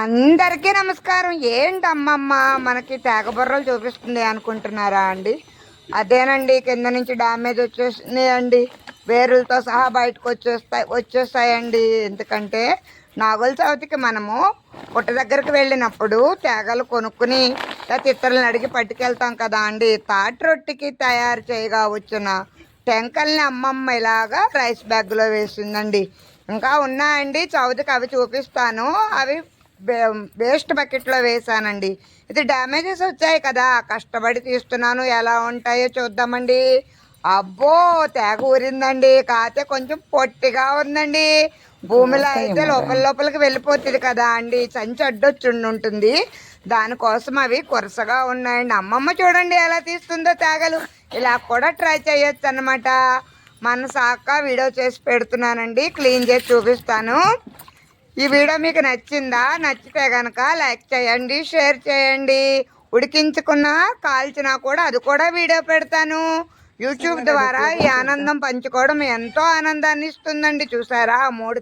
అందరికీ నమస్కారం. ఏంటి అమ్మమ్మ మనకి తేగబుర్రలు చూపిస్తుంది అనుకుంటున్నారా అండి? అదేనండి కింద నుంచి డ్యామేజ్ వచ్చేసింది అండి. వేరులతో సహా బయటకు వచ్చేస్తాయి వచ్చేస్తాయండి. ఎందుకంటే నాగుల చవితికి మనము పుట్ట దగ్గరికి వెళ్ళినప్పుడు తేగలు కొనుక్కుని ఇతరులను అడిగి పట్టుకెళ్తాం కదా అండి. తాటి రొట్టెకి తయారు చేయగా వచ్చిన టెంకల్ని అమ్మమ్మ ఇలాగా రైస్ బ్యాగ్లో వేసిందండి. ఇంకా ఉన్నాయండి చవితికి అవి చూపిస్తాను. అవి వేస్ట్ బకెట్లో వేసానండి ఇది డ్యామేజెస్ వచ్చాయి కదా కష్టపడి తీస్తున్నాను ఎలా ఉంటాయో చూద్దామండి. అబ్బో తెగ ఊరిందండి కాతే కొంచెం పొట్టిగా ఉందండి. భూమిలో అయితే లోపల లోపలికి వెళ్ళిపోతుంది కదా అండి సంచి అడ్డొచ్చి ఉంటుంది. దానికోసం అవి కొరసగా ఉన్నాయండి. అమ్మమ్మ చూడండి ఎలా తీస్తుందో తేగలు. ఇలా కూడా ట్రై చేయొచ్చు అనమాట మన సాక వీడియో చేసి పెడుతున్నానండి క్లీన్ చేసి చూపిస్తాను. ఈ వీడియో మీకు నచ్చిందా? నచ్చితే కనుక లైక్ చేయండి షేర్ చేయండి. ఉడికించుకున్నా కాల్చినా కూడా అది కూడా వీడియో పెడతాను. యూట్యూబ్ ద్వారా ఈ ఆనందం పంచుకోవడం ఎంతో ఆనందాన్ని ఇస్తుందండి. చూసారా? ఆ మూడు